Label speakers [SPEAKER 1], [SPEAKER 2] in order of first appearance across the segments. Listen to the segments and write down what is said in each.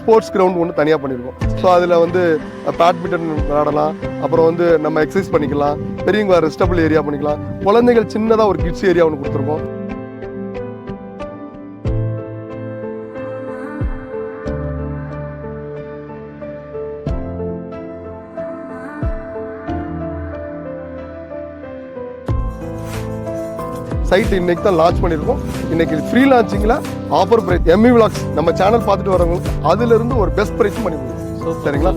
[SPEAKER 1] Sports ground ஒன்று தனியாக பண்ணியிருக்கோம் ஸோ அதில் வந்து பேட்மிண்டன் விளையாடலாம். அப்புறம் வந்து நம்ம எக்ஸசைஸ் பண்ணிக்கலாம். பெரியவங்க ரெஸ்டபிள் ஏரியா பண்ணிக்கலாம். குழந்தைகள் சின்னதாக ஒரு கிட்ஸ் ஏரியா ஒன்று கொடுத்துருக்கோம். சைட் இன்னைக்கு தான் லான்ச் பண்ணியிருக்கோம். இன்னைக்கு ஃப்ரீ லான்ச்சிங்கில் ஆஃபர் பிரைஸ் எம்இ விளாக்ஸ் நம்ம சேனல் பார்த்துட்டு வரவங்களுக்கு அதுல இருந்து ஒரு பெஸ்ட் பிரைஸ் பண்ணி கொடுக்கும் சரிங்களா?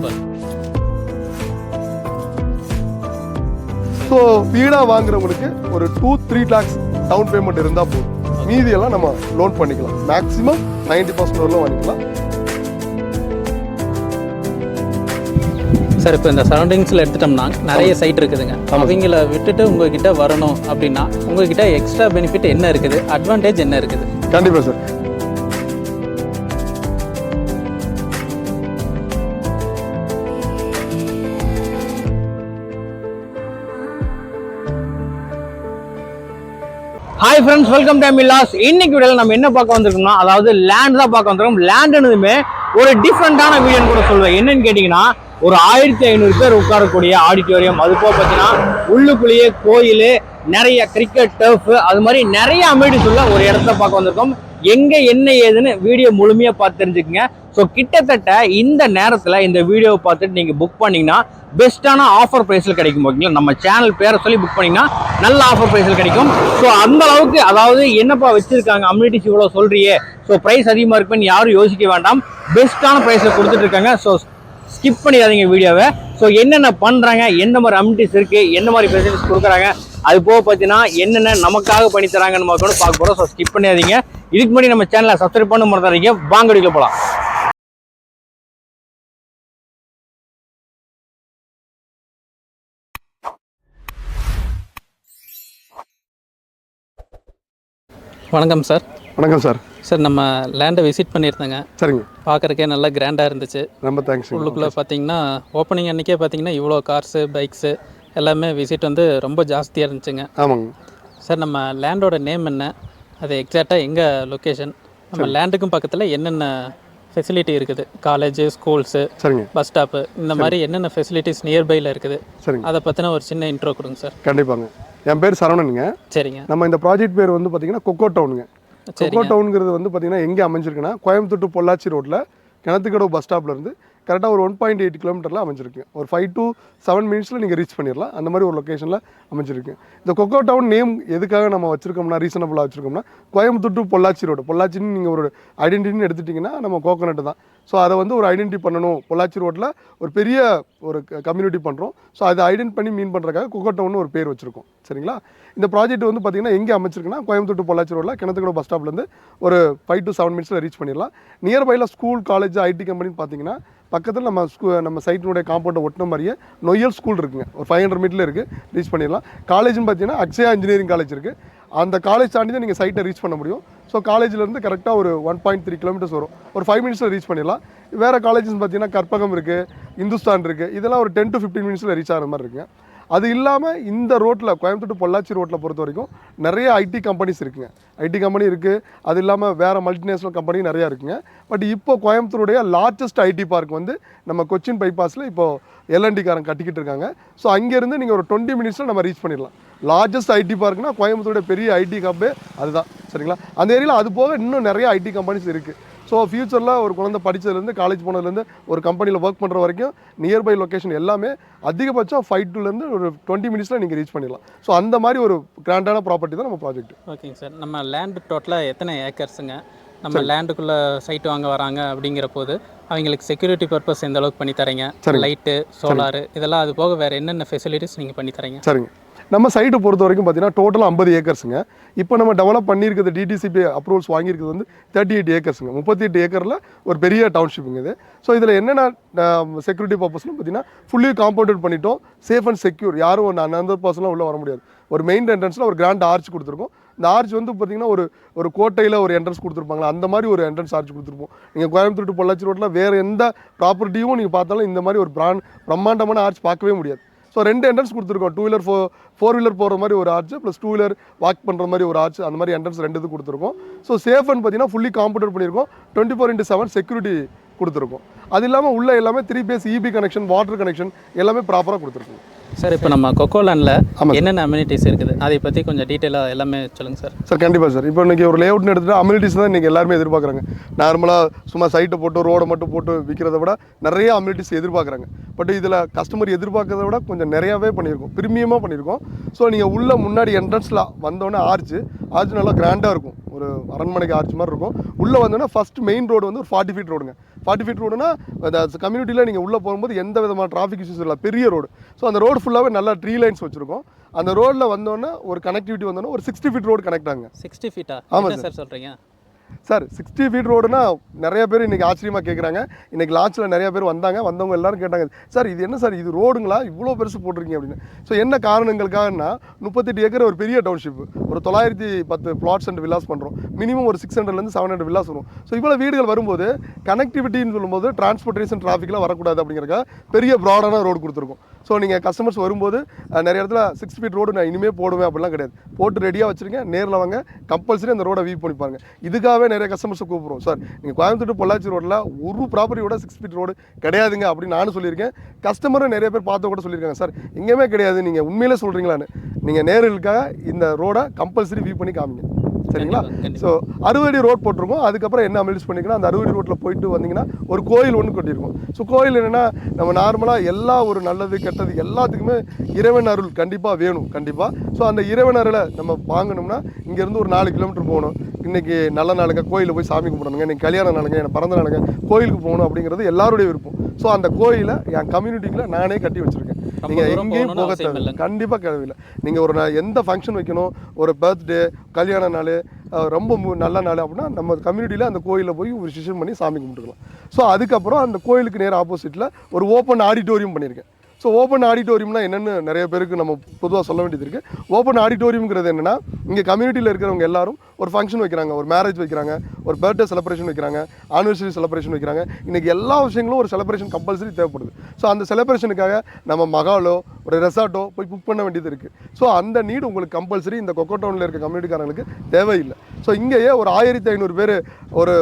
[SPEAKER 1] ஸோ வீடாக வாங்குறவங்களுக்கு ஒரு two three lakhs down payment இருந்தால் போதும். மீதியெல்லாம் நம்ம லோன் பண்ணிக்கலாம். மேக்ஸிமம் நைன்டி பர்சன்ட் வரலும் வாங்கிக்கலாம்.
[SPEAKER 2] சார் இப்போ இந்த சரௌண்டிங்ஸில் எடுத்துட்டோம்னா நிறைய சைட் இருக்குதுங்க. அவங்கள விட்டுட்டு உங்ககிட்ட வரணும் அப்படின்னா உங்ககிட்ட எக்ஸ்ட்ரா பெனிஃபிட் என்ன இருக்குது? அட்வான்டேஜ் என்ன இருக்குது?
[SPEAKER 1] கண்டிப்பாக sir.
[SPEAKER 3] Hi friends welcome to மில்லாஸ் இன்னைக்கு வீடியோவில் நம்ம என்ன பார்க்க வந்திருக்கோம்னா அதாவது லேண்ட் தான் பார்க்க வந்திருக்கோம். லேண்டுனதுமே ஒரு டிஃப்ரெண்டான வீடியோன்னு கூட சொல்லுவேன் என்னன்னு கேட்டிங்கன்னா ஒரு ஆயிரத்தி ஐநூறு பேர் உட்காரக்கூடிய ஆடிட்டோரியம். அது போக பார்த்தீங்கன்னா உள்ளுக்குள்ளேயே கோயில் நிறைய கிரிக்கெட் டர்ஃப் அது மாதிரி நிறைய அமினிட்டிஸ் உள்ள ஒரு இடத்த பார்க்க வந்திருக்கோம். எங்கே என்ன ஏதுன்னு வீடியோ முழுமையாக பார்த்து தெரிஞ்சுக்கங்க. ஸோ கிட்டத்தட்ட இந்த நேரத்தில் இந்த வீடியோவை பார்த்துட்டு நீங்கள் புக் பண்ணிங்கன்னா பெஸ்ட்டான ஆஃபர் ப்ரைஸில் கிடைக்கும் ஓகேங்களா நம்ம சேனல் பேரை சொல்லி புக் பண்ணிங்கன்னா நல்ல ஆஃபர் ப்ரைஸில் கிடைக்கும். ஸோ அந்த அளவுக்கு அதாவது என்னப்பா வச்சுருக்காங்க? அம்யூனிட்டிஸ் இவ்வளோ சொல்கிறியே ஸோ ப்ரைஸ் அதிகமாக இருக்குன்னு யாரும் யோசிக்க வேண்டாம். பெஸ்ட்டான ப்ரைஸில் கொடுத்துட்ருக்காங்க ஸோ ஸ்கிப் பண்ணிடாதீங்க வீடியோவை. ஸோ என்னென்ன பண்ணுறாங்க எந்த மாதிரி அமிட்டிஸ் இருக்குது என்ன மாதிரி ஃபெசிலிட்டிஸ் கொடுக்குறாங்க அது போக பார்த்தீங்கன்னா என்னென்ன நமக்காக பண்ணி தராங்கன்னு நம்ம கூட பார்க்க போகிறோம் ஸோ ஸ்கிப் பண்ணிடாதீங்க. இதுக்கு முன்னாடி நம்ம சேனலை சப்ஸ்கிரைப் பண்ண மறந்துடாதீங்க. வாங்க போகலாம்
[SPEAKER 2] வணக்கம் சார்
[SPEAKER 1] வணக்கம் சார்.
[SPEAKER 2] சார் நம்ம லேண்டை விசிட் பண்ணியிருந்தேங்க.
[SPEAKER 1] சரிங்க.
[SPEAKER 2] பார்க்குறக்கே நல்லா கிராண்டாக இருந்துச்சு.
[SPEAKER 1] ரொம்ப தேங்க்ஸ்
[SPEAKER 2] உள்ளுக்குள்ளே பார்த்தீங்கன்னா ஓப்பனிங் அன்றைக்கே பார்த்தீங்கன்னா இவ்வளோ கார்ஸு பைக்ஸு எல்லாமே விசிட் வந்து ரொம்ப ஜாஸ்தியாக இருந்துச்சுங்க.
[SPEAKER 1] ஆமாங்க.
[SPEAKER 2] சார் நம்ம லேண்டோட நேம் என்ன? அது எக்ஸாக்டாக எங்கே லொக்கேஷன் நம்ம லேண்டுக்கும் பக்கத்தில் என்னென்ன ஃபெசிலிட்டி இருக்குது? காலேஜு ஸ்கூல்ஸு
[SPEAKER 1] சரிங்க.
[SPEAKER 2] பஸ் ஸ்டாப்பு இந்த மாதிரி என்னென்ன ஃபெசிலிட்டிஸ் நியர்பையில் இருக்குது?
[SPEAKER 1] சரிங்க.
[SPEAKER 2] அதை பற்றின ஒரு சின்ன இன்ட்ரோ கொடுங்க சார்.
[SPEAKER 1] கண்டிப்பாங்க. என் பேர் சரவணனுங்க.
[SPEAKER 2] சரிங்க.
[SPEAKER 1] நம்ம இந்த ப்ராஜெக்ட் பேர் வந்து பார்த்தீங்கன்னா கொக்கோ டவுனுங்க கொக்கோ டவுனுங்கிறது வந்து பார்த்தீங்கன்னா எங்கே அமைஞ்சிருக்குன்னா கோயம்புத்தூர் டு பொள்ளாச்சி ரோட்டில் கிணத்துக்கடவு பஸ் ஸ்டாப்ல இருந்து கரெக்டாக ஒரு ஒன் பாயிண்ட் எயிட் கிலோமீட்டரில் அமைஞ்சிருக்கு. ஒரு ஃபைவ் டு செவன் மினிட்ஸில் நீங்கள் ரீச் பண்ணிடலாம் அந்த மாதிரி ஒரு லொக்கேஷனில் அமைஞ்சிருக்கு. இந்த கொக்கோ டவுன் நேம் எதுக்காக நம்ம வச்சுருக்கோம்னா ரீசனபுளாக வச்சுருக்கோம்னா கோயம்புத்தூர் டு பொள்ளாச்சி ரோடு பொள்ளாச்சின்னு நீங்கள் ஒரு ஐடென்டிட்டின்னு எடுத்துட்டிங்கன்னா நம்ம கோகோனட் தான். ஸோ அதை வந்து ஒரு ஐடென்டி பண்ணணும். பொள்ளாச்சி ரோட்டில் ஒரு பெரிய ஒரு கம்யூனிட்டி பண்ணுறோம் ஸோ அதை ஐடென்ட் பண்ணி மீன் பண்ணுறக்காக கொக்கோ டவுன் ஒரு பேர் வச்சுருக்கோம். சரிங்களா? இந்த ப்ராஜெக்ட் வந்து பார்த்தீங்கன்னா எங்கே அமைச்சிருக்குன்னா கோயம்புத்தூர் டு பொள்ளாச்சி ரோட்டில் கிணத்துக்கூட பஸ் ஸ்டாப்லேருந்து ஒரு ஃபைவ் டு செவன் மினிட்ஸில் ரீச் பண்ணிடலாம் நியர்பையில் ஸ்கூல் காலேஜ் ஐடி கம்பெனின்னு பார்த்தீங்கன்னா பக்கத்தில் நம்ம ஸ்கூ நம்ம சைட்டினுடைய காம்பவுண்டை ஒட்டின மாதிரியே நொய்யல் ஸ்கூல் இருக்குங்க. ஒரு ஃபைவ் ஹண்ட்ரட் மீட்டரில் இருக்குது ரீச் பண்ணிடலாம். காலேஜ்னு பார்த்தீங்கன்னா அக்ஷயா இன்ஜினியரிங் காலேஜ் இருக்குது அந்த காலேஜ் தாண்டி தான் நீங்கள் சைட்டை ரீச் பண்ண முடியும். ஸோ காலேஜ்லேருந்து கரெக்டாக ஒரு ஒன் பாயிண்ட் த்ரீ கிலோமீட்டர்ஸ் வரும். ஒரு ஃபைவ் மினிட்ஸில் ரீச் பண்ணிடலாம். வேறு காலேஜஸ் பார்த்தீங்கன்னா கற்பகம் இருக்குது இந்துஸ்தான் இருக்குது இதெல்லாம் ஒரு டென் டு ஃபிஃப்டீன் மினிட்ஸில் ரீச் ஆகிற மாதிரி இருக்குங்க. அது இல்லாமல் இந்த ரோட்டில் கோயம்புத்தூர் பொள்ளாச்சி ரோட்டில் பொறுத்த வரைக்கும் நிறைய ஐடி கம்பெனிஸ் இருக்குங்க. ஐடி கம்பெனி இருக்குது அது இல்லாமல் வேறு மல்டிநேஷ்னல் கம்பெனி நிறையா இருக்குங்க. பட் இப்போ கோயம்புத்தூருடைய லார்ஜஸ்ட் ஐடி பார்க் வந்து நம்ம கொச்சின் பைபாஸில் இப்போ எல்என்டிக்காரன் கட்டிக்கிட்டு இருக்காங்க. ஸோ அங்கேருந்து நீங்கள் ஒரு டுவெண்ட்டி மினிட்ஸில் நம்ம ரீச் பண்ணிடலாம். லார்ஜஸ்ட் ஐடி பார்க்னா கோயம்புத்தூருடைய பெரிய ஐடி கம்பே அதுதான். சரிங்களா? அந்த ஏரியாவில் அது போக இன்னும் நிறைய ஐடி கம்பெனிஸ் இருக்குது ஸோ ஃபியூச்சரில் ஒரு குழந்தை படித்ததுலேருந்து காலேஜ் போனதுலேருந்து ஒரு கம்பெனியில் ஒர்க் பண்ணுற வரைக்கும் நியர்பை லொக்கேஷன் எல்லாமே அதிகபட்சம் ஃபைவ் டூலேருந்து ஒரு டுவெண்ட்டி மினிட்ஸில் நீங்கள் ரீச் பண்ணிடலாம். ஸோ அந்த மாதிரி ஒரு கிராண்டான ப்ராப்பர்ட்டி தான் நம்ம ப்ராஜெக்ட்
[SPEAKER 2] ஓகேங்க சார் நம்ம லேண்டு டோட்டலாக எத்தனை ஏக்கர்ஸுங்க நம்ம லேண்டுக்குள்ளே சைட் வாங்க வராங்க அப்படிங்கிற போது அவங்களுக்கு செக்யூரிட்டி பர்பஸ் எந்த அளவுக்கு பண்ணி தரீங்க. லைட்டு சோலாரு இதெல்லாம் அது போக வேறு என்னென்ன ஃபெசிலிட்டிஸ் நீங்கள் பண்ணி தரீங்க?
[SPEAKER 1] சரிங்க. நம்ம சைட்டை பொறுத்த வரைக்கும் பார்த்தீங்கன்னா டோட்டலாக ஐம்பது ஏக்கர்ஸுங்க இப்போ நம்ம டெவலப் பண்ணியிருக்கிறது டிடிசிபி அப்ரூவல்ஸ் வாங்கியிருக்கிறது வந்து தேர்ட்டி எயிட் ஏக்கர்ஸுங்க முப்பத்தி எட்டு ஏக்கரில் ஒரு பெரிய டவுன்ஷிப்புங்க இது. ஸோ இதில் என்னென்ன செக்யூரிட்டி பர்பஸ்னு பார்த்தீங்கன்னா ஃபுல்லி காம்பவுண்டட் பண்ணிட்டோம். சேஃப் அண்ட் செக்யூர் யாரும் ஒன்று அனந்தர் பர்சனாக உள்ளே வர முடியாது. ஒரு மெயின் என்ட்ரன்ஸில் ஒரு கிராண்ட் ஆர்ச் கொடுத்துருக்கோம். இந்த ஆர்ச் வந்து பார்த்தீங்கன்னா ஒரு ஒரு கோட்டையில் ஒரு என்ட்ரன்ஸ் கொடுத்துருப்பாங்களா? அந்த மாதிரி ஒரு என்ட்ரன்ஸ் ஆர்ச் கொடுத்துருப்போம். நீங்கள் கோயம்புத்தூர் டு பொள்ளாச்சி ரோட்டில் வேறு எந்த ப்ராப்பர்ட்டியும் நீங்கள் பார்த்தாலும் இந்த மாதிரி ஒரு பிராண்ட் பிரம்மாண்டமான ஆர்ச் பார்க்கவே முடியாது. ஸோ ரெண்டு என்ட்ரன்ஸ் கொடுத்துருக்கோம். Two wheeler four four wheeler போகிற மாதிரி ஒரு arch plus two wheeler walk பண்ணுற மாதிரி ஒரு ஆர்ச் அந்த மாதிரி என்ட்ரன்ஸ் ரெண்டு இது கொடுத்துருக்கோம். ஸோ சேஃப்னு பார்த்தீங்கன்னா ஃபுல்லி காம்பவுண்டட் பண்ணியிருக்கோம். Twenty four into seven security கொடுத்துருக்கோம். அது இல்லாமல் உள்ள எல்லாமே three phase EB connection water connection எல்லாமே ப்ராப்பராக கொடுத்துருக்கோம்.
[SPEAKER 2] சார் இப்போ நம்ம கொக்கோலேண்டில் என்னென்ன அம்யூனிட்டிஸ் இருக்குது? அதை பற்றி கொஞ்சம் டீட்டெயிலாக எல்லாமே சொல்லுங்கள் சார்.
[SPEAKER 1] சார் கண்டிப்பாக சார். இப்போ இன்றைக்கி ஒரு லேஅவுட்னு எடுத்துகிட்டு அம்யூனிட்டிஸ் தான் இன்றைக்கி எல்லாருமே எதிர்பார்க்குறாங்க. நார்மலாக சும்மா சைட்டை போட்டு ரோடை மட்டும் போட்டு விற்கிறத விட நிறைய அம்யூனிட்டிஸ் எதிர்பார்க்குறாங்க. பட் இதில் கஸ்டமர் எதிர்பார்க்கறத விட கொஞ்சம் நிறையாவே பண்ணியிருக்கோம். ப்ரீமியமாக பண்ணியிருக்கோம். ஸோ நீங்கள் உள்ள முன்னாடி என்ட்ரன்ஸில் வந்தோடனே ஆர்ச்சு ஆர்ச் நல்லா கிராண்டாக இருக்கும். ஒரு அரண்மனைக்கு ஆர்ச் மாதிரி இருக்கும். உள்ளே வந்தோன்னா ஃபஸ்ட் மெயின் ரோடு வந்து ஒரு ஃபார்ட்டி ஃபீட் ரோடுங்க ஃபார்ட்டி ஃபீட் ரோடுனா கம்யூனிட்டியில் நீங்கள் உள்ளே போகும்போது எந்த விதமான டிராஃபிக் இஷ்யூஸ் இல்லை பெரிய ரோடு ஸோ அந்த ரோடு ஃபுல்லாகவே நல்லா ட்ரீ லைன்ஸ் வச்சுருக்கோம். அந்த ரோட்டில் வந்தோன்னே ஒரு கனெக்டிவிட்டி வந்தோன்னே ஒரு சிக்ஸ்டி ஃபீட் ரோடு கனெக்ட் ஆகுங்க.
[SPEAKER 2] சிக்ஸ்டி ஃபீட்டா
[SPEAKER 1] ஆமாம்
[SPEAKER 2] சார் சொல்கிறீங்க
[SPEAKER 1] சார் சிக்ஸ்டி ஃபீட் ரோடுனா நிறைய பேர் இன்றைக்கி ஆச்சரியமாக கேட்குறாங்க இன்றைக்கி லான்ச்சில் நிறைய பேர் வந்தாங்க வந்தவங்க எல்லோரும் கேட்டாங்க சார் இது என்ன சார் இது ரோடுங்களா இவ்வளோ பெருசு போட்டிருக்கீங்க அப்படின்னு. ஸோ என்ன காரணங்களுக்காகனா முப்பத்தெட்டு ஏக்கர் ஒரு பெரிய டவுன்ஷிப் ஒரு தொள்ளாயிரத்தி பத்து பிளாட்ஸ் அண்ட் வில்லாஸ் பண்ணுறோம் மினிமம் ஒரு சிக்ஸ் ஹண்ட்ரட்லேருந்து செவன் ஹண்ட்ரட் வில்லாஸ் வரும். ஸோ இவ்வளோ வீடுகள் வரும்போது கனெக்டிவிட்டின்னு சொல்லும்போது டிரான்ஸ்போர்ட்டேஷன் டிராஃபிக்லாம் வரக்கூடாது அப்படிங்கிறக்காக பெரிய ப்ராடான ரோடு கொடுத்துருக்கோம். ஸோ நீங்கள் கஸ்டமர்ஸ் வரும்போது நிறைய இடத்துல சிக்ஸ் ஃபீட் ரோடு நான் இனிமேல் போடுவேன் அப்படிலாம் கிடையாது. போட்டு ரெடியாக வச்சுருங்க. நேரில் வாங்க. கம்பல்சரி அந்த ரோடை வீவ் பண்ணி இதுக்காக ஃபுல்லாகவே நிறைய கஸ்டமர்ஸை கூப்பிடுறோம். சார் நீங்கள் கோயம்புத்தூர் பொள்ளாச்சி ரோட்டில் ஒரு ப்ராப்பர்ட்டியோட சிக்ஸ் ஃபீட் ரோடு கிடையாதுங்க அப்படின்னு நானும் சொல்லியிருக்கேன். கஸ்டமரும் நிறைய பேர் பார்த்து கூட சொல்லியிருக்காங்க. சார் எங்கேயுமே கிடையாது. நீங்கள் உண்மையிலே சொல்கிறீங்களான்னு நீங்கள் நேரிலுக்காக இந்த ரோடை கம்பல்சரி வியூ பண்ணி காமிங்க. சரிங்களா? ஸோ அறுபது அடி ரோட் போட்டிருக்கோம். அதுக்கப்புறம் என்ன அமெலிஸ் பண்ணிக்கலாம் அந்த அறுபது அடி ரோட்டில் போயிட்டு வந்தீங்கன்னா ஒரு கோயில் ஒன்று கட்டியிருக்கோம். ஸோ கோயில் என்னென்னா நம்ம நார்மலாக எல்லா ஒரு நல்லது கெட்டது எல்லாத்துக்குமே இறைவன் அருள் கண்டிப்பாக வேணும் கண்டிப்பாக ஸோ அந்த இறைவன் அருளை நம்ம வாங்கணும்னா இங்கேருந்து ஒரு நாலு கிலோமீட்டர் போகணும். இன்றைக்கி நல்ல நாளுங்க கோயிலில் போய் சாமி கும்பிடணுங்க. இன்னைக்கு கல்யாண நாளுங்க எனக்கு பிறந்த நாளுங்க கோயிலுக்கு போகணும் அப்படிங்கிறது எல்லாருடைய விருப்பம். ஸோ அந்த கோயிலை என் கம்யூனிட்டிக்குள்ள நானே கட்டி வச்சுருக்கேன். நீங்கள் எங்கேயும் போக
[SPEAKER 2] இல்லைங்க.
[SPEAKER 1] கண்டிப்பாக தேவையில்லை நீங்கள் ஒரு எந்த ஃபங்க்ஷன் வைக்கணும்? ஒரு பர்த்டே கல்யாண நாள் ரொம்ப நல்ல நாள் அப்படின்னா நம்ம கம்யூனிட்டியில் அந்த கோயிலில் போய் ஒரு விசேஷம் பண்ணி சாமி கும்பிட்டுக்கலாம். ஸோ அதுக்கப்புறம் அந்த கோயிலுக்கு நேர் ஆப்போசிட்டில் ஒரு ஓப்பன் ஆடிட்டோரியம் பண்ணியிருக்கேன். ஸோ ஓப்பன் ஆடிட்டோரியம்னா என்னென்னு நிறைய பேருக்கு நம்ம பொதுவாக சொல்ல வேண்டியது இருக்குது ஓப்பன் ஆடிட்டோரியம்ங்கிறது என்னென்னா இங்கே கம்யூனிட்டியில் இருக்கிறவங்க எல்லாரும் ஒரு ஃபங்க்ஷன் வைக்கிறாங்க ஒரு மேரேஜ் வைக்கிறாங்க ஒரு பர்த்டே செலிப்ரேஷன் வைக்கிறாங்க ஆனிவர்சரி செலிப்ரேஷன் வைக்கிறாங்க. இன்றைக்கி எல்லா விஷயங்களும் ஒரு செலிப்ரேஷன் கம்பல்சரி தேவைப்படுது. ஸோ அந்த செலிப்ரேஷனுக்காக நம்ம மகாலோ ஒரு ரெசார்ட்டோ போய் புக் பண்ண வேண்டியது இருக்குது ஸோ அந்த நீடு உங்களுக்கு கம்பல்சரி இந்த கொக்கோ டவுனில் இருக்க கம்யூனிட்டிக்காரங்களுக்கு தேவையில்லை. ஸோ இங்கேயே ஒரு ஆயிரத்தி ஐநூறு பேர் ஒரு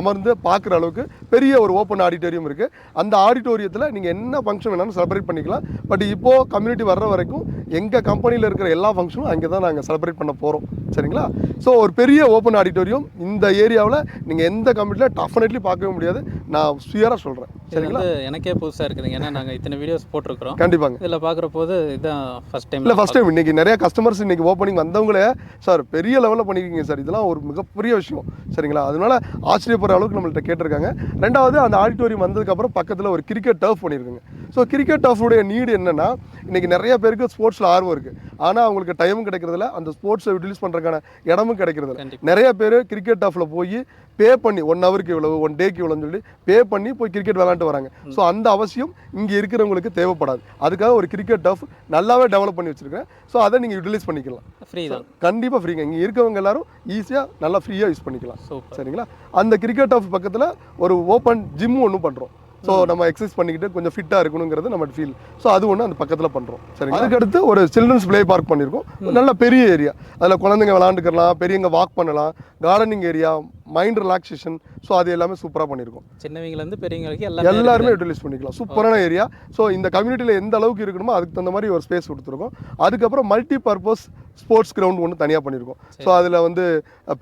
[SPEAKER 1] அமர்ந்து பார்க்குற அளவுக்கு பெரிய ஒரு ஓப்பன் ஆடிட்டோரியம் இருக்குது அந்த ஆடிட்டோரியத்தில் நீங்கள் என்ன ஃபங்க்ஷன் வேணாலும் செலிப்ரேட் பண்ணிக்கலாம். பட் இப்போது கம்யூனிட்டி வர்ற வரைக்கும் எங்கள் கம்பெனியில் இருக்கிற எல்லா ஃபங்க்ஷனும் அங்கே தான் நாங்கள் செலிப்ரேட் பண்ண போகிறோம் சரிங்களா? ஸோ ஒரு பெரிய ஓப்பன் ஆடிட்டோரியம் இந்த ஏரியாவில் நீங்கள் எந்த கம்யூனிட்டியில் டெஃபினெட்லி பார்க்கவே முடியாது. நான் சுயராக சொல்கிறேன் சரிங்களா?
[SPEAKER 2] எனக்கே புதுசாக இருக்குதுங்க. ஏன்னா நாங்கள் இத்தனை வீடியோஸ் போட்டிருக்கிறோம்.
[SPEAKER 1] கண்டிப்பாங்க.
[SPEAKER 2] இதில் பார்க்குற போது இதுதான் ஃபஸ்ட் டைம்
[SPEAKER 1] இல்லை ஃபஸ்ட் டைம் இன்னைக்கு நிறைய கஸ்டமர்ஸ் இன்னைக்கு ஓப்பனிங் வந்தவங்களே சார் பெரிய லெவலில் பண்ணியிருக்கீங்க சார் இதெல்லாம் ஒரு மிகப்பெரிய விஷயம். சரிங்களா? அதனால ஆச்சரியப்படுற அளவுக்கு நம்மள்ட்ட கேட்டிருக்காங்க. ரெண்டாவது அந்த ஆடிட்டோரியம் வந்ததுக்கப்புறம் பக்கத்தில் ஒரு கிரிக்கெட் டர்ஃப் பண்ணியிருக்காங்க ஸோ கிரிக்கெட் டர்ஃபுடைய நீடு என்னன்னா இன்னைக்கு நிறைய பேருக்கு ஸ்போர்ட்ஸில் ஆர்வம் இருக்குது ஆனால் அவங்களுக்கு டைமும் கிடைக்கிறதில்ல. அந்த ஸ்போர்ட்ஸை யூட்டிலைஸ் பண்ணுறதுக்கான இடமும்
[SPEAKER 2] கண்டிப்பா.
[SPEAKER 1] நிறைய பேர் கிரிக்கெட் டர்ஃபில் போய் பே பண்ணி ஒன் ஹவருக்கு இவ்வளவு ஒன் டேக்கு இவ்வளோன்னு சொல்லி பே பண்ணி போய் கிரிக்கெட் விளாண்டுட்டு வராங்க. ஸோ அந்த அவசியம் இங்கே இருக்கிறவங்களுக்கு தேவைப்படாது. அதுக்காக ஒரு கிரிக்கெட் டர்ஃப் நல்லாவே டெவலப் பண்ணி வச்சிருக்கேன். ஸோ அதை நீங்கள் யூட்டிலைஸ் பண்ணிக்கலாம்.
[SPEAKER 2] ஃப்ரீ தான்.
[SPEAKER 1] கண்டிப்பாக ஃப்ரீங்க இங்கே இருக்கவங்க எல்லாரும் ஈஸியாக நல்லா ஃப்ரீயாக யூஸ் பண்ணிக்கலாம். சரிங்களா? அந்த கிரிக்கெட் டர்ஃப் பக்கத்தில் ஒரு ஓப்பன் ஜிம் ஒன்று பண்ணுறோம் ஸோ நம்ம எக்ஸசைஸ் பண்ணிக்கிட்டு கொஞ்சம் ஃபிட்டாக இருக்கணுங்கிறது நம்ம ஃபீல் ஸோ அது ஒன்று அந்த பக்கத்தில் பண்ணுறோம் சரி அதுக்கடுத்து ஒரு சில்ட்ரன்ஸ் ப்ளே பார்க் பண்ணியிருக்கோம் நல்ல பெரிய ஏரியா அதில் குழந்தைங்க விளாண்டுக்கலாம் பெரியவங்க வாக் பண்ணலாம் gardening area mind relaxation so அது எல்லாமே சூப்பராக பண்ணியிருக்கோம்
[SPEAKER 2] சின்னவங்கலேருந்து பெரியவங்களுக்கு எல்லாமே
[SPEAKER 1] எல்லாருமே யூட்டிலைஸ் பண்ணிக்கலாம். சூப்பரான ஏரியா ஸோ இந்த கம்யூனிட்டியில் எந்த அளவுக்கு இருக்கணுமோ அதுக்கு தகுந்த மாதிரி ஒரு ஸ்பேஸ் கொடுத்துருக்கோம். அதுக்கப்புறம் மல்டி பர்பஸ் ஸ்போர்ட்ஸ் கிரவுண்ட் ஒன்று தனியாக பண்ணியிருக்கோம் ஸோ அதில் வந்து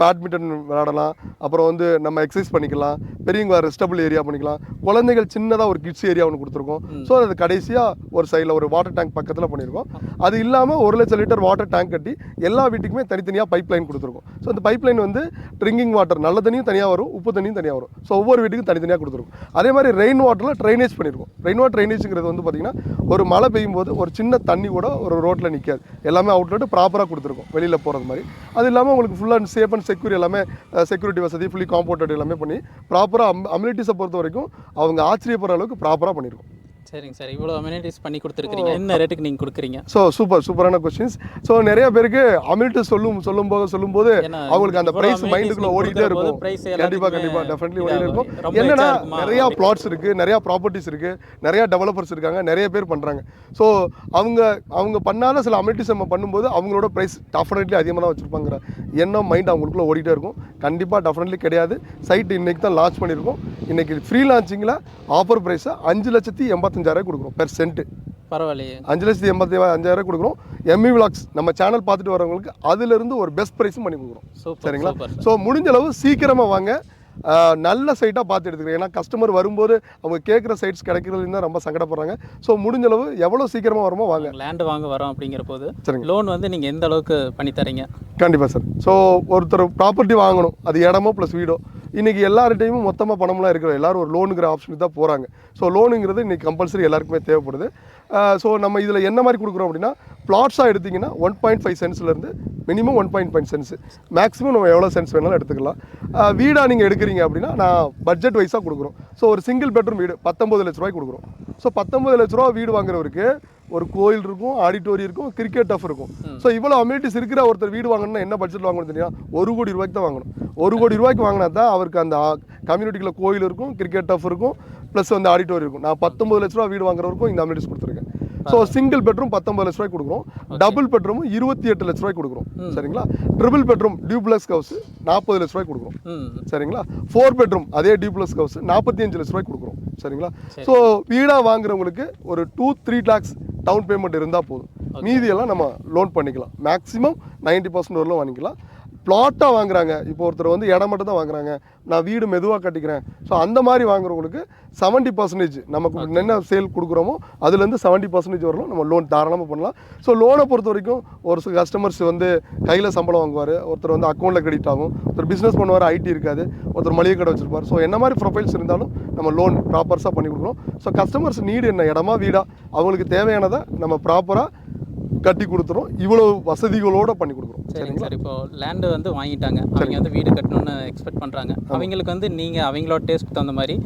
[SPEAKER 1] பேட்மிண்டன் விளையாடலாம். அப்புறம் வந்து நம்ம எக்ஸசைஸ் பண்ணிக்கலாம். பெரியவங்க ரெஸ்டபிள் ஏரியா பண்ணிக்கலாம். குழந்தைகள் சின்னதாக ஒரு கிட்ஸ் ஏரியா ஒன்று கொடுத்துருக்கோம். ஸோ அது கடைசியாக ஒரு சைடில் ஒரு வாட்டர் டேங்க் பக்கத்தில் பண்ணியிருக்கோம். அது இல்லாமல் ஒரு லட்சம் லிட்டர் வாட்டர் டேங்க் கட்டி எல்லா வீட்டுக்குமே தனித்தனியாக பைப் லைன் கொடுத்துருக்கோம். ஸோ அந்த பைப் லைன் வந்து ட்ரிங்கிங் வாட்டர் நல்ல தண்ணியும் தனியாக வரும் உப்பு தண்ணியும் தனியாக வரும். ஸோ ஒவ்வொரு வீட்டுக்கும் தனித்தனியாக கொடுத்துருக்கோம். அதே மாதிரி ரெயின் வாட்டரில் ட்ரைனேஜ் பண்ணியிருக்கோம். ரெயின் வாட்டர் ட்ரைனேஜ்ங்கிறது வந்து பார்த்திங்கன்னா ஒரு மழை பெய்யும் போது ஒரு சின்ன தண்ணி கூட ஒரு ரோட்டில் நிற்காது எல்லாமே அவுட்லெட் ப்ராப்பராக கொடுத்துருக்கோம் வெளியில் போகிறது மாதிரி. அது இல்லாமல் உங்களுக்கு full and safe and secure எல்லாமே செக்யூரிட்டி வசதி ஃபுல்லி காம்பவுண்டட் எல்லாமே பண்ணி ப்ராப்பராக அம் அம்யூனிட்டிஸை பொறுத்த வரைக்கும் அவங்க ஆச்சரியப்படுற அளவுக்கு ப்ராப்பராக பண்ணியிருக்கோம்
[SPEAKER 2] சரிங்க சார். இவ்வளோ அம்யூனிட்டிஸ் பண்ணி கொடுத்துருக்கீங்க என்ன ரேட்டுக்கு நீங்கள் கொடுக்குறீங்க?
[SPEAKER 1] ஸோ சூப்பர் சூப்பரான கொஸ்டின்ஸ் ஸோ நிறைய பேருக்கு அமில்ட்டு சொல்லும் சொல்லும் போது சொல்லும்போது
[SPEAKER 2] ஏன்னா
[SPEAKER 1] அவங்களுக்கு அந்த பிரைஸ் மைண்டுக்குள்ள ஓடிட்டே
[SPEAKER 2] போது
[SPEAKER 1] இருக்கும்.
[SPEAKER 2] price
[SPEAKER 1] கண்டிப்பா
[SPEAKER 2] எல்லாத்துக்குமே
[SPEAKER 1] கண்டிப்பா டெஃபினெட்லி ஓடிட்டே. இருக்கும். என்னன்னா? நிறைய பிளாட்ஸ் இருக்கு நிறைய ப்ராப்பர்ட்டிஸ் இருக்கு நிறைய டெவலப்பர்ஸ் இருக்காங்க நிறைய பேர் பண்றாங்க. ஸோ அவங்க அவங்க பண்ணாத சில அமினிட்டிஸ் நம்ம பண்ணும்போது அவங்களோட ப்ரைஸ் டெஃபினெட்லி அதிகமாக தான் வச்சிருப்பாங்கிற எண்ணம் மைண்ட் அவங்களுக்குள்ள ஓடிட்டே இருக்கும். கண்டிப்பாக டெஃபினெட்லி கிடையாது. சைட் இன்னைக்கு தான் லான்ச் பண்ணியிருக்கோம். இன்னைக்கு ஃப்ரீ லான்ச்சிங்கில் ஆஃபர் ப்ரைஸை அஞ்சு லட்சத்தி எண்பத்தஞ்சாயிரம் கொடுக்குறோம் பெர் சென்ட்
[SPEAKER 2] பரவாயில்லையே.
[SPEAKER 1] அஞ்சு லட்சத்தி எண்பத்தி அஞ்சாயிரம் கொடுக்குறோம். எம்இ விளாக்ஸ் நம்ம சேனல் பார்த்துட்டு வரவங்களுக்கு அதிலிருந்து ஒரு பெஸ்ட் ப்ரைஸும் பண்ணி கொடுக்குறோம். சரிங்களா? ஸோ முடிஞ்ச அளவு சீக்கிரமாக வாங்க. நல்ல சைட்டாக பார்த்து எடுத்துக்கிறேன். ஏன்னா கஸ்டமர் வரும்போது அவங்க கேட்குற சைட்ஸ் கிடைக்கிறது தான் ரொம்ப சங்கடப்படுறாங்க. ஸோ முடிஞ்ச அளவு எவ்வளோ சீக்கிரமாக வருமோ வாங்க.
[SPEAKER 2] லேண்டு வாங்க வரோம் அப்படிங்கிற போது
[SPEAKER 1] சரிங்க.
[SPEAKER 2] லோன் வந்து நீங்கள் எந்த அளவுக்கு பண்ணி தரீங்க?
[SPEAKER 1] கண்டிப்பாக சார் ஸோ ஒருத்தர் ப்ராப்பர்ட்டி வாங்கணும். அது இடமோ ப்ளஸ் வீடோ. இன்றைக்கி எல்லார்ட்டையும் மொத்தமாக பணம்லாம் இருக்கிற எல்லாரும் ஒரு லோனுங்கிற ஆப்ஷனுக்கு தான் போகிறாங்க ஸோ லோனுங்கிறது இன்றைக்கி கம்பல்சரி எல்லாருக்குமே தேவைப்படுது. ஸோ நம்ம இதில் என்ன மாதிரி கொடுக்குறோம் அப்படின்னா பிளாட்ஸாக எடுத்திங்கன்னா one point five சென்ஸ்லேருந்து minimum one point five cents maximum நம்ம எவ்வளோ சென்ஸ் வேணாலும் எடுத்துக்கலாம். வீடாக நீங்கள் எடுக்கிறீங்க அப்படின்னா நான் பட்ஜெட் வைஸாக கொடுக்குறோம். ஸோ ஒரு சிங்கிள் பெட்ரூம் வீடு பத்தொம்பது லட்ச ரூபாய்க்கு கொடுக்குறோம். ஸோ பத்தொம்பது லட்ச ரூபா வீடு வாங்குறவருக்கு ஒரு கோயில் இருக்கும் ஆடிட்டோரி இருக்கும் கிரிக்கெட் டஃப் இருக்கும். ஸோ இவ்வளோ அம்யூனிட்டிஸ் இருக்கிற ஒருத்தர் வீடு வாங்கணும்னா என்ன பட்ஜெட் வாங்கணும் தெரியுமா? ஒரு கோடி ரூபாய்க்கு தான் வாங்கணும். ஒரு கோடி ரூபாய்க்கு வாங்கினா தான் அவருக்கு அந்த கம்யூனிட்டிக்குள்ள கோயில் இருக்கும் கிரிக்கெட் டஃப் இருக்கும். ப்ளஸ் வந்து ஆடிட்டோரி இருக்கும் நான் பத்தொம்பது லட்ச ரூபா வீடு வாங்குறவருக்கும் இந்த அம்யூனிட்டிஸ் கொடுத்துருக்கேன். ஸோ சிங்கிள் பெட்ரூம் பத்தொம்பது லட்ச ரூபாய்க்கு கொடுக்குறோம். டபுள் பெட்ரூம் இருபத்தி எட்டு லட்ச ரூபாய்க்கு கொடுக்குறோம். சரிங்களா? ட்ரிபிள் பெட்ரூம் டியூப்ளக்ஸ் ஹவுஸ் நாற்பது லட்ச ரூபாய்க்கு கொடுக்குறோம். சரிங்களா? ஃபோர் பெட்ரூம் அதே டியூப்ளஸ் ஹவுஸ் நாற்பத்தி அஞ்சு லட்ச ரூபாய்க்கு கொடுக்குறோம். சரிங்களா? ஸோ வீடாக வாங்குறவங்களுக்கு ஒரு two three lakhs down payment இருந்தால் போதும். மீதியெல்லாம் நம்ம லோன் பண்ணிக்கலாம். மேக்ஸிமம் நைன்டி பர்சன்ட் வரலும் வாங்கிக்கலாம். பிளாட்டாக வாங்குறாங்க. இப்போ ஒருத்தர் வந்து இடம் மட்டும் தான் வாங்குறாங்க. நான் வீடு மெதுவாக கட்டிக்கிறேன். ஸோ அந்த மாதிரி வாங்குறவங்களுக்கு செவன்ட்டி பர்சன்டேஜ் நமக்கு என்ன சேல் கொடுக்குறோமோ அதுலேருந்து செவன்ட்டி பர்சன்டேஜ் வரலாம் நம்ம லோன் தாராளமாக பண்ணலாம். ஸோ லோனை பொறுத்த வரைக்கும் ஒரு சில கஸ்டமர்ஸ் வந்து கையில் சம்பளம் வாங்குவார். ஒருத்தர் வந்து அக்கௌண்ட்டில் கிரெடிட் ஆகும். ஒருத்தர் பிஸ்னஸ் பண்ணுவார் ஐடி இருக்காது. ஒருத்தர் மளிகை கடை வச்சிருப்பார். ஸோ என்ன மாதிரி ப்ரொஃபைல்ஸ் இருந்தாலும் நம்ம லோன் ப்ராப்பர்ஸாக பண்ணி கொடுக்குறோம் ஸோ கஸ்டமர்ஸ் நீடு என்ன? இடமா வீடா? அவங்களுக்கு தேவையானதை நம்ம ப்ராப்பராக கட்டி கொடுத்துறோம். இவ்வளோ வசதிகளோட பண்ணி கொடுக்குறோம்.
[SPEAKER 2] சரிங்க சார். இப்போ லேண்டு வந்து வாங்கிட்டாங்க. அவங்க வந்து வீடு கட்டணும்னு எக்ஸ்பெக்ட் பண்ணுறாங்க அவங்களுக்கு வந்து நீங்கள் அவங்களோட டேஸ்ட் தகுந்த மாதிரி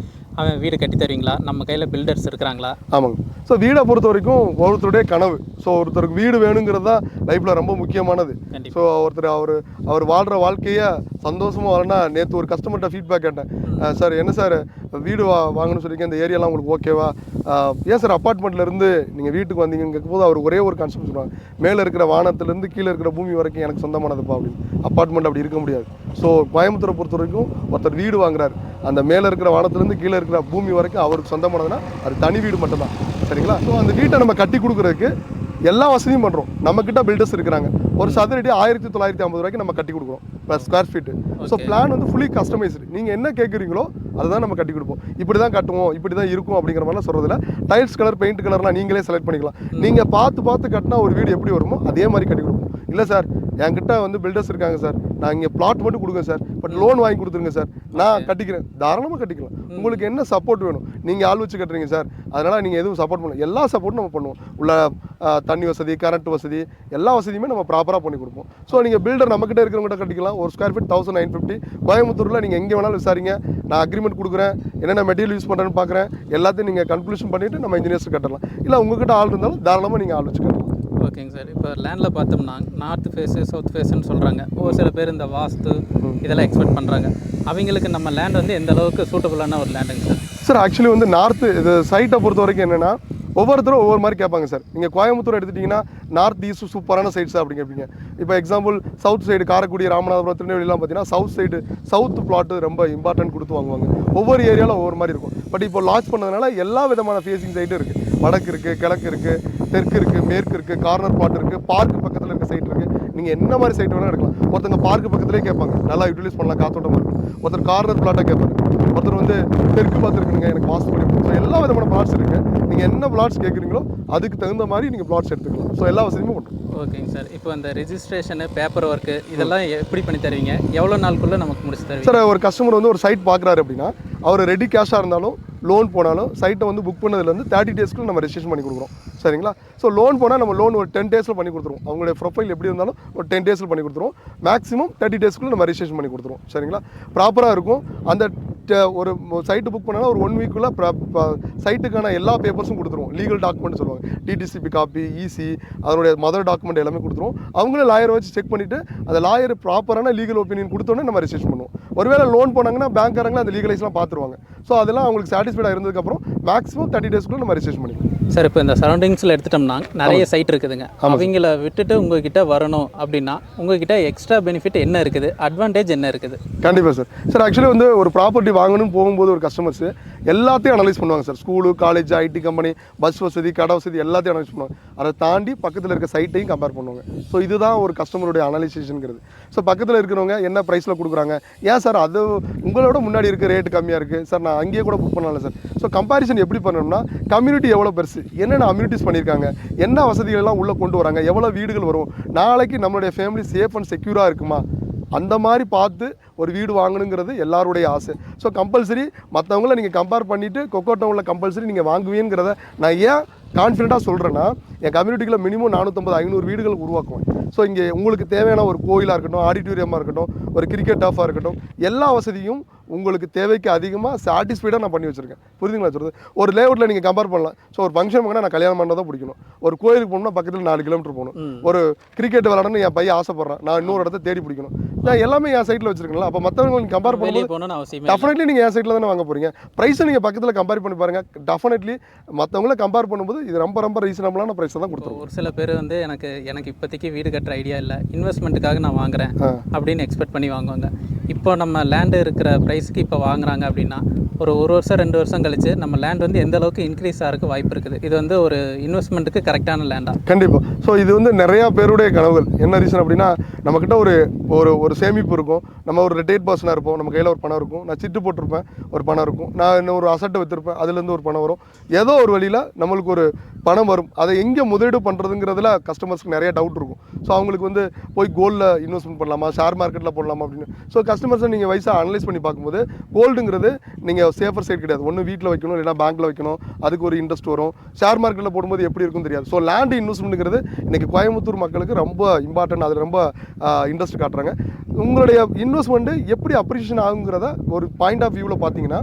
[SPEAKER 2] அவன் வீடு கட்டி தருவீங்களா? நம்ம கையில் பில்டர்ஸ் இருக்கிறாங்களா?
[SPEAKER 1] ஆமாங்க. ஸோ வீடை பொறுத்த வரைக்கும் ஒருத்தருடைய கனவு. ஸோ ஒருத்தருக்கு வீடு வேணுங்கிறது தான் லைஃப்பில் ரொம்ப முக்கியமானது. ஸோ ஒருத்தர் அவர் அவர் வாழ்கிற வாழ்க்கையை சந்தோஷமாக வரனா நேற்று ஒரு கஸ்டமர்கிட்ட ஃபீட்பேக் கேட்டேன். சார் என்ன சார்? வீடு வா வாங்கணும்னு சொல்லியிருக்கேன் இந்த ஏரியாலாம் உங்களுக்கு ஓகேவா ஏன் சார் அப்பார்ட்மெண்ட்ல இருந்து நீங்கள் வீட்டுக்கு வந்தீங்க போது அவர் ஒரே ஒரு கான்செப்ட் சொல்லுவாங்க மேலே இருக்கிற வானத்துலேருந்து கீழே இருக்கிற பூமி வரைக்கும் எனக்கு சொந்தமானதுப்பா அப்படின்னு. அப்பார்ட்மெண்ட் அப்படி இருக்க முடியாது. ஸோ கோயம்புத்தூரை பொறுத்த வரைக்கும் ஒருத்தர் வீடு வாங்குறாரு. அந்த மேலே இருக்கிற வானத்துலேருந்து கீழே இருக்கிற பூமி வரைக்கும் அவருக்கு சொந்தமானதுன்னா அது தனி வீடு மட்டும்தான். சரிங்களா? ஸோ அந்த வீட்டை நம்ம கட்டி கொடுக்குறதுக்கு எல்லா வசதியும் பண்ணுறோம் நம்மக்கிட்ட பில்டர்ஸ் இருக்கிறாங்க. ஒரு சதுரடி ஆயிரத்தி தொள்ளாயிரத்தி ஐம்பது ரூபாய்க்கு நம்ம கட்டி கொடுக்குறோம் plus square feet so plan வந்து ஃபுல்லி கஸ்டமைஸ்டு நீங்கள் என்ன கேட்குறீங்களோ அதுதான் நம்ம கட்டி கொடுப்போம். இப்படி தான் கட்டுவோம் இப்படி தான் இருக்கும் அப்படிங்கிற மாதிரிலாம் சொல்கிறதுல டைல்ஸ் கலர் பெயிண்ட் கலர்லாம் நீங்களே செலக்ட் பண்ணிக்கலாம். நீங்கள் பார்த்து பார்த்து கட்டினா ஒரு வீடு எப்படி வருமோ அதே மாதிரி கட்டி கொடுப்போம். இல்லை சார் என்கிட்ட வந்து பில்டர்ஸ் இருக்காங்க சார் நான் இங்கே பிளாட் மட்டும் கொடுங்க சார் பட் லோன் வாங்கி கொடுத்துருங்க சார் நான் கட்டிக்கிறேன். தாராளமாக கட்டிக்கலாம். உங்களுக்கு என்ன சப்போர்ட் வேணும்? நீங்கள் ஆள் வச்சு கட்டுறீங்க சார் அதனால் நீங்கள் எதுவும் சப்போர்ட் பண்ணலாம் எல்லா சப்போர்ட்டும் நம்ம பண்ணுவோம். உள்ள தண்ணி வசதி கரண்ட் வசதி எல்லா வசதியுமே நம்ம ப்ராப்பராக பண்ணி கொடுப்போம். ஸோ நீங்கள் பில்டர் நம்மக்கிட்ட இருக்கிறவங்ககிட்ட கட்டிக்கலாம். ஒரு square feet thousand nine fifty கோயம்புத்தூரில் நீங்கள் எங்கே வேணாலும் விசாரிங்க. நான் அக்ரிமெண்ட் கொடுக்குறேன். என்னென்ன மெட்டீரியல் யூஸ் பண்ணுறேன்னு பார்க்குறேன் எல்லாத்தையும் நீங்கள் கன்க்ளூஷன் பண்ணிவிட்டு நம்ம இன்ஜினியர்ஸ் கட்டலாம். இல்லை உங்ககிட்ட ஆள் இருந்தாலும் தாராளமாக நீங்கள் ஆள் வச்சு கட்டலாம்.
[SPEAKER 2] ஓகேங்க சார். இப்போ லேண்டில் பார்த்தோம்னா நார்த் ஃபேஸு சவுத் ஃபேஸுன்னு சொல்கிறாங்க ஒரு சில பேர் இந்த வாஸ்து இதெல்லாம் எக்ஸ்பெக்ட் பண்ணுறாங்க அவங்களுக்கு நம்ம லேண்ட் வந்து எந்த அளவுக்கு சூட்டபுளான ஒரு லேண்டுங்க சார்?
[SPEAKER 1] சார் ஆக்சுவலி வந்து நார்த்து இது சைட்டை பொறுத்த வரைக்கும் என்னென்னா ஒவ்வொருத்தரும் ஒவ்வொரு மாதிரி கேட்பாங்க சார். நீங்கள் கோயம்புத்தூர் எடுத்துட்டிங்கன்னா நார்த் ஈஸ்ட் சூப்பரான சைட்ஸ் அப்படி கேட்பீங்க. இப்போ example south side Karaikudi Ramanathapuram திருநெல்வேலிலாம் பார்த்தீங்கன்னா சவுத் சைடு சவுத் பிளாட்டு ரொம்ப இம்பார்ட்டன்ட் கொடுத்து வாங்குவாங்க. ஒவ்வொரு ஏரியாவில் ஒவ்வொரு மாதிரி இருக்கும். பட் இப்போ லான்ச் பண்ணதுனால எல்லா விதமான ஃபேஸிங் சைட்டும் இருக்குது வடக்கு இருக்குது கிழக்கு இருக்குது தெற்கு இருக்குது மேற்கு இருக்குது கார்னர் பிளாட் இருக்குது பார்க் பக்கத்தில் இருக்க சைட் இருக்குது நீங்கள் என்ன மாதிரி சைட் வேணால் எடுக்கலாம். ஒருத்தங்க பார்க் பக்கத்துலேயே கேட்பாங்க. நல்லா யூட்டிலைஸ் பண்ணலாம் காத்தோட்டமாக இருக்கும். ஒருத்தர் கார்னர் பிளாட்டாக கேட்பாரு. ஒருத்தர் வந்து தெற்கு பார்த்துருக்குங்க எனக்கு வாஸ்து பண்ணி ஸோ எல்லா விதமான பிளாட்ஸ் இருக்குது நீங்கள் என்ன பிளாட்ஸ் கேட்குறீங்களோ அதுக்கு தகுந்த மாதிரி நீங்கள் பிளாட்ஸ் எடுத்துக்கலாம். ஸோ எல்லா வசதியுமே பண்ணுறோம்
[SPEAKER 2] ஓகேங்க சார் இப்போ இந்த ரெஜிஸ்ட்ரேஷனு பேப்பர் ஒர்க்கு இதெல்லாம் எப்படி பண்ணி தருவீங்க? எவ்வளோ நாளுக்குள்ளே நமக்கு முடிச்சு தருவீங்க?
[SPEAKER 1] சார் ஒரு கஸ்டமர் வந்து ஒரு சைட் பார்க்குறாரு அப்படின்னா அவர் ரெடி கேஷாக இருந்தாலும் லோன் போனாலும் சைட்டை வந்து புக் பண்ணதுலேருந்து தேர்ட்டி டேஸ்க்குள்ள நம்ம ரெஜிஸ்ட்ரேஷன் பண்ணி கொடுக்குறோம். சரிங்களா? ஸோ லோன் போனால் நம்ம லோன் ஒரு டென் டேஸில் பண்ணி கொடுத்துருவோம். அவங்களுடைய ப்ரொஃபைல் எப்படி இருந்தாலும் ஒரு டென் டேஸில் பண்ணி கொடுத்துருவோம். மேக்ஸிமம் தேர்ட்டி டேஸ்க்குள்ள நம்ம ரெஜிஸ்ட்ரேஷன் பண்ணி கொடுத்துருவோம். சரிங்களா? ப்ராப்பராக இருக்கும். அந்த ஒரு சைட்டு புக் பண்ணால் ஒரு ஒன் வீக்குள்ளே சைட்டுக்கான எல்லா பேப்பர்ஸும் கொடுத்துருவோம். லீகல் டாக்குமெண்ட் சொல்லுவாங்க. டிடிசிபி காப்பி இசி அதனுடைய மதர் டாக்குமெண்ட் எல்லாமே கொடுத்துருவோம். அவங்களே லாயரை வச்சு செக் பண்ணிவிட்டு அந்த லாயர் ப்ராப்பரான லீகல் ஒப்பீனியன் கொடுத்தோன்னே நம்ம ரிஜிஸ்ட்ரேஷன் பண்ணுவோம். ஒருவேளை லோன் போனாங்கன்னா பேங்க்காரங்க அந்த லீகலைஸ்லாம் பார்த்துருவாங்க. ஸோ அதெல்லாம் அவங்களுக்கு சாட்டிஸ்ஃபைடாக இருந்ததுக்கப்புறம் மேக்ஸிமம் தேர்ட்டி டேஸ்க்குள்ளே நம்ம ரிஜிஸ்ட்ரேஷன் பண்ணிக்கலாம்.
[SPEAKER 2] சார் இப்போ இந்த சரௌண்டிங்ஸில் எடுத்துட்டோம்னா நிறைய சைட் இருக்குதுங்க. அவங்கள விட்டுட்டு உங்ககிட்ட வரணும் அப்படின்னா உங்ககிட்ட எக்ஸ்ட்ரா பெனிஃபிட் என்ன இருக்குது? அட்வான்டேஜ் என்ன இருக்குது?
[SPEAKER 1] கண்டிப்பாக சார். சார் ஆக்சுவலி வந்து ஒரு ப்ராப்பர்ட்டி வாங்கணும்னு போகும்போது ஒரு கஸ்டமர்ஸ் எல்லாத்தையும் அனலைஸ் பண்ணுவாங்க sir. School college IT company bus வசதி கடை வசதி எல்லாத்தையும் அனலைஸ் பண்ணுவாங்க. அதை தாண்டி பக்கத்தில் இருக்க சைட்டையும் கம்பேர் பண்ணுவாங்க. ஸோ இதுதான் ஒரு கஸ்டமருடைய அனலைசேஷனுங்கிறது ஸோ பக்கத்தில் இருக்கிறவங்க என்ன ப்ரைஸில் கொடுக்குறாங்க? ஏன் சார் அது உங்களோட முன்னாடி இருக்க ரேட் கம்மியாக இருக்குது சார் நான் அங்கேயே கூட புக் பண்ணலாம் சார். ஸோ கம்பாரிசன் எப்படி பண்ணணும்னா கம்யூனிட்டி எவ்வளோ பெருசு? என்னென்ன இன்க்ரீஸ் பண்ணியிருக்காங்க. என்ன வசதிகள் எல்லாம் உள்ளே கொண்டு வராங்க? எவ்வளோ வீடுகள் வரும்? நாளைக்கு நம்மளுடைய ஃபேமிலி சேஃப் அண்ட் செக்யூராக இருக்குமா? அந்த மாதிரி பார்த்து ஒரு வீடு வாங்கணுங்கிறது எல்லாருடைய ஆசை. ஸோ கம்பல்சரி மற்றவங்கள நீங்கள் கம்பேர் பண்ணிவிட்டு கொக்கோ டவுனில் கம்பல்சரி நீங்கள் வாங்குவீங்கிறத நான் ஏன் கான்ஃபிடண்ட்டாக சொல்கிறேன்னா என் கம்யூனிட்டியில் மினிமம் நானூற்றம்பது ஐநூறு வீடுகள் உருவாக்குவேன். ஸோ இங்கே உங்களுக்கு தேவையான ஒரு கோயிலாக இருக்கட்டும் ஆடிட்டோரியமாக இருக்கட்டும் ஒரு கிரிக்கெட் டஃபாக இருக்கட்டும் எல்லா வசதியும் உங்களுக்கு தேவைக்கு அதிகமாக சாட்டிஸ்ஃபைடாக நான் பண்ணி வச்சுருக்கேன். புரியுதுங்களா சொல்கிறது ஒரு லேஅவுட்டில் நீங்கள் கம்பேர் பண்ணலாம். ஸோ ஒரு ஃபங்க்ஷன் பண்ணால் நான் கல்யாணம் பண்ணதான் பிடிக்கணும். ஒரு கோயிலுக்கு போகணும்னா பக்கத்தில் நாலு கிலோமீட்டர் போகணும். ஒரு கிரிக்கெட் விளாடணும்னு என் பையன் ஆசைப்பட்றான். நான் இன்னொரு இடத்த தேடி பிடிக்கணும். நான் எல்லாமே என் சைட்டில் வச்சிருக்கேன்ல. அப்போ மற்றவங்க நீங்கள் கம்பேர் பண்ணும்போது. டெஃபினெட்லி நீங்கள் என் சைட்டில் தானே வாங்க போகிறீங்க ப்ரைஸை நீங்கள் பக்கத்தில் கம்பேர் பண்ணி பாருங்கள் டெஃபினெட்லி மற்றவங்கள கம்பேர் பண்ணும்போது இது ரொம்ப ரொம்ப ரீசனபிளான ப்ரைஸை தான் கொடுத்துருவோம்
[SPEAKER 2] ஒரு சில பேர் வந்து எனக்கு எனக்கு இப்போதைக்கு வீடு கட்டுற ஐடியா இல்லை. இன்வெஸ்ட்மெண்ட்டுக்காக நான் வாங்குறேன். அப்படின்னு எக்ஸ்பெக்ட் பண்ணி வாங்குவாங்க. இப்போ நம்ம லேண்டு இருக்கிற ப்ரைஸ்க்கு இப்போ வாங்குறாங்க அப்படின்னா ஒரு ஒரு வருஷம் ரெண்டு வருஷம் கழிச்சு நம்ம லேண்ட் வந்து எந்த அளவுக்கு இன்க்ரீஸ் ஆகிறதுக்கு வாய்ப்பு இருக்குது? இது வந்து ஒரு இன்வெஸ்ட்மெண்ட்டுக்கு கரெக்டான லேண்டா
[SPEAKER 1] கண்டிப்பாக ஸோ இது வந்து நிறையா பேருடைய கனவுகள். என்ன ரீசன் அப்படின்னா நம்மக்கிட்ட ஒரு ஒரு ஒரு சேமிப்பு இருக்கும். நம்ம ஒரு ரிட்டையர்ட் பர்சனாக இருப்போம். நம்ம கையில் ஒரு பணம் இருக்கும். நான் சிட்டு போட்டிருப்பேன் ஒரு பணம் இருக்கும். நான் இன்னும் ஒரு அசட்டை வச்சுருப்பேன் அதுலேருந்து ஒரு பணம் வரும். ஏதோ ஒரு வழியில் நம்மளுக்கு ஒரு பணம் வரும். அதை எங்கே முதலீடு பண்ணுறதுங்கிறதுல கஸ்டமர்ஸ்க்கு நிறைய டவுட் இருக்கும். ஸோ அவங்களுக்கு வந்து போய் கோல்டில் இன்வெஸ்ட்மெண்ட் பண்ணலாமா? ஷேர் மார்க்கெட்டில் போடலாமா அப்படின்னு. ஸோ கஸ்டமர்ஸை நீங்கள் வயசாக அனலைஸ் பண்ணி பார்க்கும்போது கோல்டுங்கிறது நீங்கள் சேஃபர் சைட் கிடையாது. ஒன்று வீட்டில் வைக்கணும் இல்லைனா பேங்க்கில் வைக்கணும். அதுக்கு ஒரு இன்ட்ரெஸ்ட் வரும். ஷேர் மார்க்கெட்டில் போடும்போது எப்படி இருக்கும் தெரியாது. ஸோ லேண்ட் இன்வெஸ்ட்மெண்ட்டுங்கிறது இன்றைக்கி கோயம்புத்தூர் மக்களுக்கு ரொம்ப இம்பார்ட்டன்ட் அதில் ரொம்ப இன்ட்ரெஸ்ட் காட்டுறாங்க. உங்களுடைய இன்வெஸ்ட்மெண்ட்டு எப்படி அப்ரிஷியேஷன் ஆகுங்கிறத ஒரு பாயிண்ட் ஆஃப் வியூவில் பார்த்தீங்கன்னா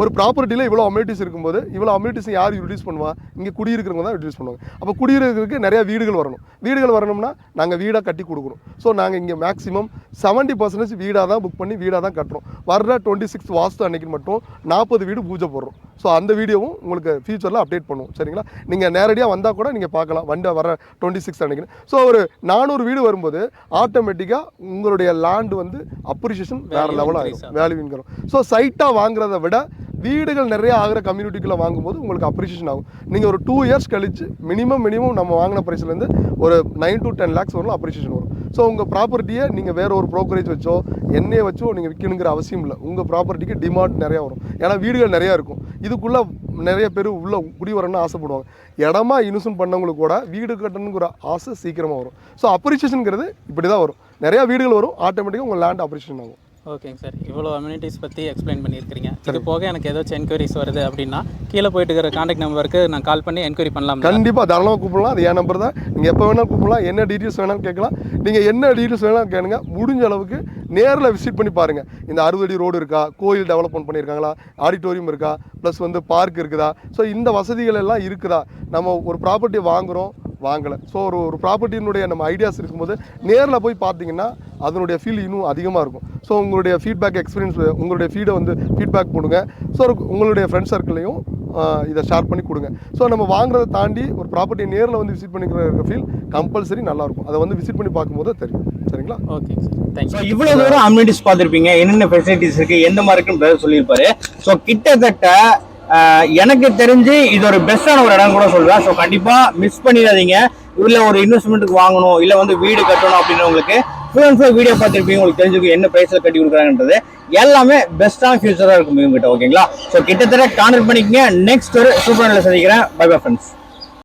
[SPEAKER 1] ஒரு ப்ராப்பர்ட்டியில் இவ்வளோ அம்யூனிட்டிஸ் இருக்கும்போது இவ்வளோ அம்யூனிட்டிஸ் யார் யூட்டிலைஸ் பண்ணுவா? இங்கே குடியிருக்கிறவங்க தான் யூட்டிலைஸ் பண்ணுவாங்க. அப்போ குடியிருக்கிறதுக்கு நிறைய வீடுகள் வரணும். வீடுகள் வரணும்னா நாங்கள் வீடாக கட்டி கொடுக்குறோம் ஸோ நாங்கள் இங்கே மேக்ஸிமம் செவன்ட்டி பர்சன்டேஜ் வீடாக தான் புக் பண்ணி வீடாக தான் கட்டுறோம். வர்ற டுவெண்ட்டி சிக்ஸ் வாஸ்து அன்னைக்கு மட்டும் நாற்பது வீடு பூஜை போடுறோம். ஸோ அந்த வீடியோவும் உங்களுக்கு ஃபியூச்சரில் அப்டேட் பண்ணுவோம். சரிங்களா? நீங்கள் நேரடியாக வந்தால் கூட நீங்கள் பார்க்கலாம். வண்டி வர டுவெண்ட்டி சிக்ஸ் அன்னைக்கு ஸோ ஒரு நானூறு வீடு வரும்போது ஆட்டோமேட்டிக்காக உங்களுடைய லேண்டு வந்து அப்ரிஷியேஷன் வேறு லெவலாக
[SPEAKER 2] increase
[SPEAKER 1] ஆகும். வேல்யூ இன்கிறோம் ஸோ சைட்டாக வாங்குறத விட வீடுகள் நிறைய ஆகிற கம்யூனிட்டிக்குள்ளே வாங்கும்போது உங்களுக்கு அப்ரிஷியேஷன் ஆகும். நீங்கள் ஒரு டூ இயர்ஸ் கழிச்சு மினிமம் மினிமம் நம்ம வாங்கின ப்ரைஸ்லேருந்து ஒரு நைன் டு டென் லேக்ஸ் வரலாம் அப்ரிஷியேஷன் வரும். ஸோ உங்கள் ப்ராப்பர்ட்டியை நீங்கள் வேறு ஒரு ப்ரோக்கரேஜ் வச்சோ எண்ணெயை வச்சோ நீங்கள் விற்கணுங்கிற அவசியம் இல்லை. உங்கள் ப்ராப்பர்ட்டிக்கு டிமாண்ட் நிறையா வரும். ஏன்னா வீடுகள் நிறையா இருக்கும். இதுக்குள்ளே நிறைய பேர் உள்ளே குடி வரணும்னு ஆசைப்படுவாங்க. இடமா இன்வெஸ்ட் பண்ணவங்களுக்கு கூட வீடு கட்டணுங்கிற ஆசை சீக்கிரமாக வரும். ஸோ அப்ரிஷியேஷனுங்கிறது இப்படி தான் வரும். நிறையா வீடுகள் வரும். ஆட்டோமேட்டிக்காக உங்கள் லேண்ட் அப்ரிஷியேஷன் ஆகும்.
[SPEAKER 2] ஓகேங்க சார். இவ்வளோ அம்யூனிட்டிஸ் பற்றி எக்ஸ்பிளைன் பண்ணியிருக்கிறீங்க. இது போக எனக்கு ஏதாச்சும் என்கொயரிஸ் வருது அப்படின்னா கீழே போயிட்டு இருக்கிற காண்டாக்ட் நம்பருக்கு நான் கால் பண்ணி என்கொயரி பண்ணலாம்
[SPEAKER 1] கண்டிப்பாக தாராளமாக கூப்பிடலாம். அது என் நம்பர் தான். நீங்கள் எப்போ வேணாலும் கூப்பிடலாம். என்ன டீட்டெயில்ஸ் வேணாலும் கேட்கலாம். நீங்கள் என்ன டீட்டெயில்ஸ் வேணாலும் கேளுங்க. முடிஞ்ச அளவுக்கு நேரில் விசிட் பண்ணி பாருங்கள் இந்த அறுபது அடி ரோடு இருக்கா? கோயில் டெவலப்மெண்ட் பண்ணியிருக்காங்களா? ஆடிட்டோரியம் இருக்கா? ப்ளஸ் வந்து பார்க் இருக்குதா? ஸோ இந்த வசதிகள் எல்லாம் இருக்குதா? நம்ம ஒரு ப்ராப்பர்ட்டி வாங்குகிறோம் வாங்கலை. ஸோ ஒரு ஒரு ப்ராப்பர்ட்டியினுடைய நம்ம ஐடியாஸ் இருக்கும்போது நேரில் போய் பார்த்தீங்கன்னா அதனுடைய ஃபீல் இன்னும் அதிகமாக இருக்கும். ஸோ உங்களுடைய ஃபீட்பேக் எக்ஸ்பீரியன்ஸ் உங்களுடைய ஃபீடை வந்து ஃபீட்பேக் கொடுங்க ஸோ உங்களுடைய ஃப்ரெண்ட் சர்க்கிளையும் இதை ஷேர் பண்ணி கொடுங்க. ஸோ நம்ம வாங்குறதை தாண்டி ஒரு ப்ராப்பர்ட்டி நேரில் வந்து விசிட் பண்ணிக்கிற ஃபீல் கம்பல்சரி நல்லாயிருக்கும் அதை வந்து விசிட் பண்ணி பார்க்கும்போது தெரியும். சரிங்களா?
[SPEAKER 2] ஓகேங்க சார்
[SPEAKER 3] ஸோ இவ்வளவு தூரம் அம்யூனிட்டிஸ் பார்த்துருப்பீங்க. என்னென்ன ஃபெசிலிட்டிஸ் இருக்கு? எந்த மாதிரி இருக்குன்னு சொல்லியிருப்பாரு. ஸோ கிட்டத்தட்ட எனக்கு தெரிஞ்சு இது ஒரு பெஸ்டான ஒரு இடம் கூட சொல்றேன் ஸோ கண்டிப்பா மிஸ் பண்ணிடாதீங்க. இல்ல ஒரு இன்வெஸ்ட்மெண்ட்டுக்கு வாங்கணும் இல்ல வந்து வீடு கட்டணும் அப்படின்றவங்களுக்கு ஃபுல் அண்ட் ஃபுல் வீடியோ பார்த்துருப்பீங்க. உங்களுக்கு தெரிஞ்சுக்கும் என்ன பிரைஸ்ல கட்டி கொடுக்குறாங்கன்றது. எல்லாமே பெஸ்டான ஃபியூச்சரா இருக்கும் இவங்க கிட்ட ஓகேங்களா ஸோ கிட்டத்தட்ட கான்டெக்ட் பண்ணிக்கங்க. நெக்ஸ்ட் ஒரு சூப்பர் சந்திக்கிறேன். By bye friends